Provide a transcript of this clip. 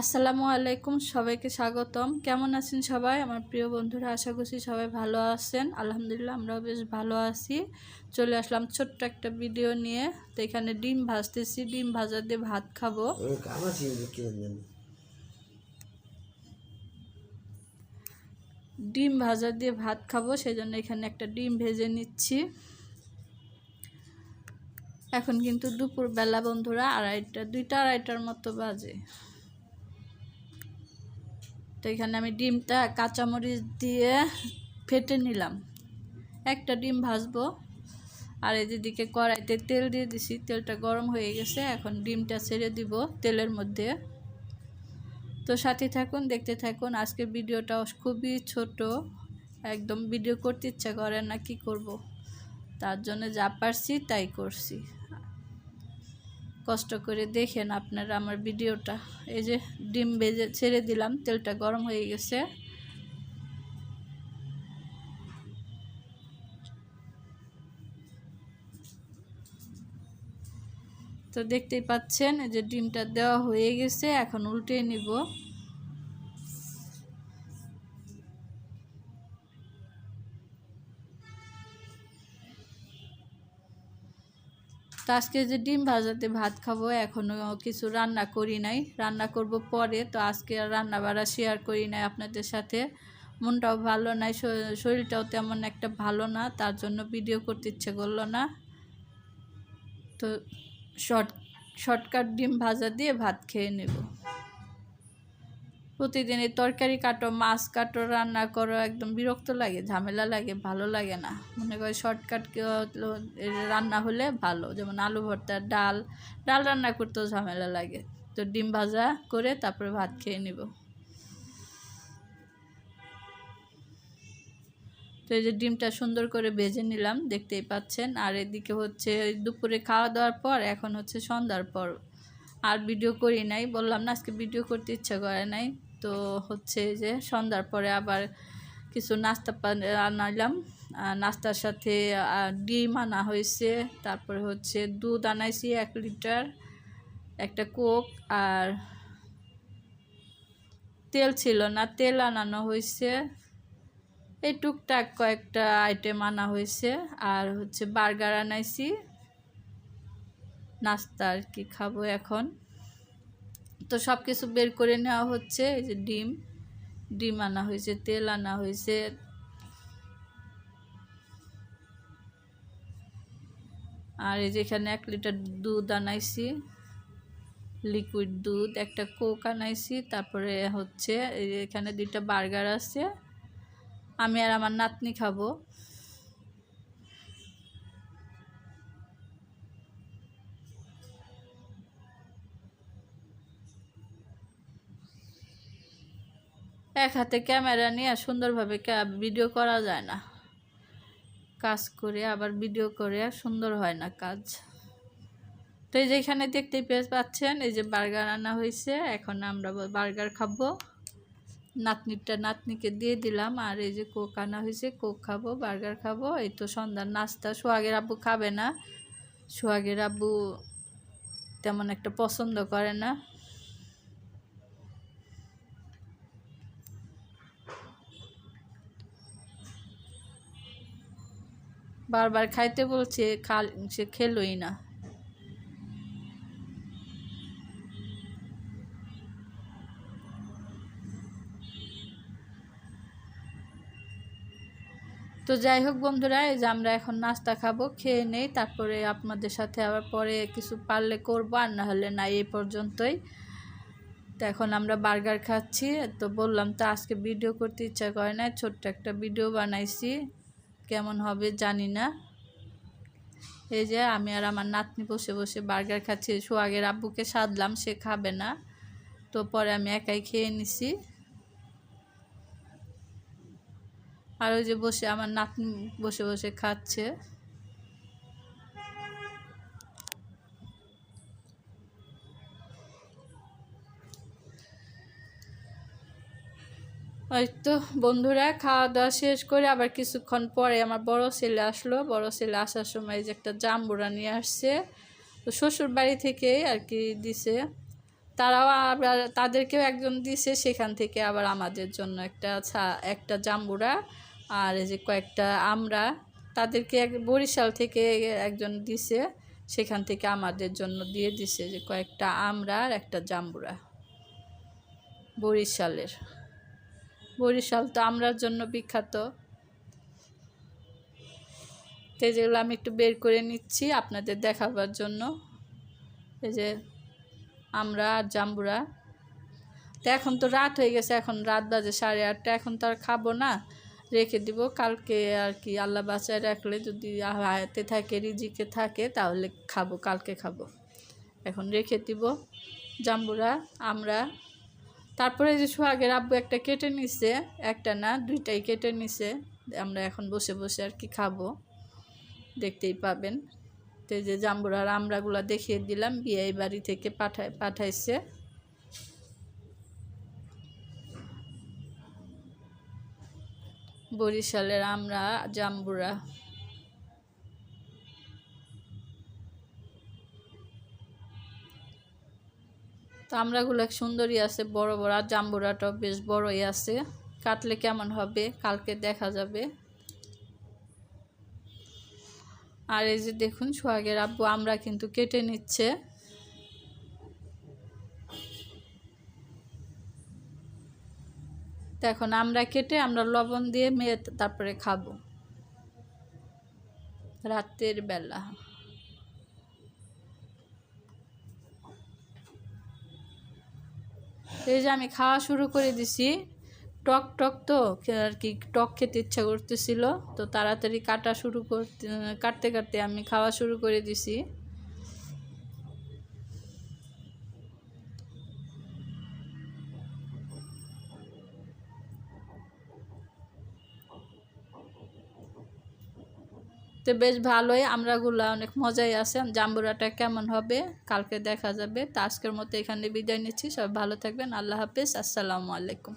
আসসালামু আলাইকুম সবাইকে স্বাগতম। কেমন আছেন সবাই? আমার প্রিয় বন্ধুরা আশা করছি সবাই ভালো আছেন। আলহামদুলিল্লাহ আমরাও বেশ ভালো আছি। চলে আসলাম ছোট্ট একটা ভিডিও নিয়ে। তো এখানে ডিম ভাজতেছি। ডিম ভাজা দিয়ে ভাত খাব। ডিম ভাজা দিয়ে ভাত খাব সেই জন্য এখানে একটা ডিম ভেজে নিচ্ছি। এখন কিন্তু দুপুরবেলা বন্ধুরা আড়াইটা দুইটা আড়াইটার মতো বাজে। তো এখানে আমি ডিমটা কাঁচামরিচ দিয়ে ফেটে নিলাম। একটা ডিম ভাজবো। আর এদিকে কড়াইতে তেল দিয়ে দিছি, তেলটা গরম হয়ে গেছে, এখন ডিমটা ছেড়ে দিব তেলের মধ্যে। তো সাথে থাকুন, দেখতে থাকুন, আজকের ভিডিওটা খুবই ছোট। একদম ভিডিও করতে ইচ্ছা করে না কি করব। তার জন্য যা পারছি তাই করছি। কষ্ট করে দেখেন আপনারা আমার ভিডিওটা। এই যে ডিম ভেজে ছেড়ে দিলাম, তেলটা গরম হয়ে গেছে। তো দেখতেই পাচ্ছেন, এই যে ডিমটা দেওয়া হয়ে গেছে, এখন উল্টে নিব। তো আজকে যে ডিম ভাজাতে ভাত খাব এখনও কিছু রান্না করি নাই। রান্না করব পরে, তো আজকে রান্না বাড়া শেয়ার করি নাই আপনাদের সাথে। মনটাও ভালো নাই শরীরটাও তেমন একটা ভালো না, তার জন্য ভিডিও করতে ইচ্ছে করল না। তো শর্ট শর্টকাট ডিম ভাজা দিয়ে ভাত খেয়ে নেব। প্রতিদিন এই তরকারি কাটো, মাছ কাটো, রান্না করো, একদম বিরক্ত লাগে, ঝামেলা লাগে, ভালো লাগে না। মনে করে শর্টকাট রান্না হলে ভালো। যেমন আলু ভর্তা, ডাল ডাল রান্না করতেও ঝামেলা লাগে। তো ডিম ভাজা করে তারপরে ভাত খেয়ে নিব। তো এই যে ডিমটা সুন্দর করে ভেজে নিলাম, দেখতেই পাচ্ছেন। আর এদিকে হচ্ছে, দুপুরে খাওয়া দাওয়ার পর, এখন হচ্ছে সন্ধ্যার পর আর ভিডিও করি নাই। বললাম না, আজকে ভিডিও করতে ইচ্ছা করে নাই। তো হচ্ছে যে সন্ধ্যার পরে আবার কিছু নাস্তা আনাইলাম। নাস্তার সাথে ডিম আনা হয়েছে। তারপরে হচ্ছে দুধ আনাইছি এক লিটার, একটা কোক আর তেল ছিল না, তেল আনানো হয়েছে। এই টুকটাক কয়েকটা আইটেম আনা হয়েছে। আর হচ্ছে বার্গার আনাইছি। নাস্তা আর কি খাব এখন। তো সব কিছু বের করে নেওয়া হচ্ছে, এই যে ডিম। ডিম আনা হয়েছে, তেল আনা হয়েছে। আর এই যে এখানে এক লিটার দুধ আনাইছি, লিকুইড দুধ, একটা কোক আনাইছি, তারপরে হচ্ছে এখানে দুইটা বার্গার আছে। আমি আর আমার নাতনি খাব। এক হাতে ক্যামেরা নিয়ে সুন্দরভাবে ভিডিও করা যায় না। কাজ করে আবার ভিডিও করে সুন্দর হয় না কাজ। তো এই যে এখানে দেখতেই পেয়ে পাচ্ছেন, এই যে বার্গার আনা হয়েছে। এখন আমরা বার্গার খাব। নাতনিটা নাতনিকে দিয়ে দিলাম আর এই যে কোক আনা হয়েছে, কোক খাব, বার্গার খাব। এই তো সন্ধ্যার নাস্তা। সোহাগের আব্বু খাবে না। সোহাগের আব্বু তেমন একটা পছন্দ করে না। বারবার খাইতে বলছে খা সে খেলোই না। তো যাই হোক বন্ধুরা, এই যে আমরা এখন নাস্তা খাব, খেয়ে নেই, তারপরে আপনাদের সাথে আবার পরে কিছু পারলে করব, আর না হলে না এই পর্যন্তই। তো এখন আমরা বার্গার খাচ্ছি, তো বললাম তো আজকে ভিডিও করতে ইচ্ছা করে না ছোট্ট একটা ভিডিও বানাইছি। কেমন হবে জানি না। এই যে আমি আর আমার নাতনি বসে বসে বার্গার খাচ্ছি। সোহাগের আব্বুকে সাধলাম, সে খাবে না। তো পরে আমি একাই খেয়ে নিছি। আর ওই যে বসে আমার নাতনি বসে বসে খাচ্ছে। ওই তো বন্ধুরা, খাওয়া দাওয়া শেষ করে আবার কিছুক্ষণ পরে আমার বড় ছেলে আসলো। বড় ছেলে আসার সময় যে একটা জাম্বুরা নিয়ে আসছে। তো শ্বশুর বাড়ি থেকেই আর কি দিছে। তারাও আবার তাদেরকেও একজন দিছে, সেখান থেকে আবার আমাদের জন্য একটা একটা জাম্বুরা আর এই যে কয়েকটা আমরা। তাদেরকে এক, বরিশাল থেকে একজন দিছে, সেখান থেকে আমাদের জন্য দিয়ে দিছে যে কয়েকটা আমরা আর একটা জাম্বুরা। বরিশালের। বরিশাল তো আমরার জন্য বিখ্যাত। তো যেগুলো আমি একটু বের করে নিচ্ছি আপনাদের দেখাবার জন্য। এই যে আমরা আর জাম্বুরা। তো এখন তো রাত হয়ে গেছে, এখন রাত বাজে সাড়ে আটটা, এখন তো আর খাব না। রেখে দিব, কালকে আর কি আল্লাহ বাঁচায় রাখলে যদি হাতে থাকে, রিজিকে থাকে, তাহলে খাব, কালকে খাব। এখন রেখে দিব জাম্বুরা, আমরা তারপরে যে সোহাগের আব্বু একটা কেটে নিছে, একটা না, দুইটাই কেটে নিছে। আমরা এখন বসে বসে আর কি খাব, দেখতেই পাবেন। তো যে জাম্বুরার আমরাগুলো দেখিয়ে দিলাম বিয়ে বাড়ি থেকে পাঠায়, পাঠাইছে। বরিশালের আমরা জাম্বুরা আমরাগুলো সুন্দরই আছে, বড় বড়, আর জাম্বুরাটাও বেশ বড়ই আছে। কাটলে কেমন হবে? কালকে দেখা যাবে। আর এই যে দেখুন সোহাগের আব্বু, আমরা কিন্তু কেটে নিচ্ছে। এখন আমরা কেটে আমরা লবণ দিয়ে মেয়ে তারপরে খাব। রাতের বেলা। এই যে আমি খাওয়া শুরু করে দিছি। টক টক তো, আর কি, টক খেতে ইচ্ছা করতেছিল। তো তাড়াতাড়ি কাটা শুরু করতে, কাটতে কাটতে আমি খাওয়া শুরু করে দিছি। তো বেশ ভালোই, আমরাগুলা অনেক মজাই আছে। জাম্বুরাটা কেমন হবে, কালকে দেখা যাবে। তো আজকের মতো এখানে বিদায় নিচ্ছি। সব ভালো থাকবেন। আল্লাহ হাফিজ। আসসালামু আলাইকুম।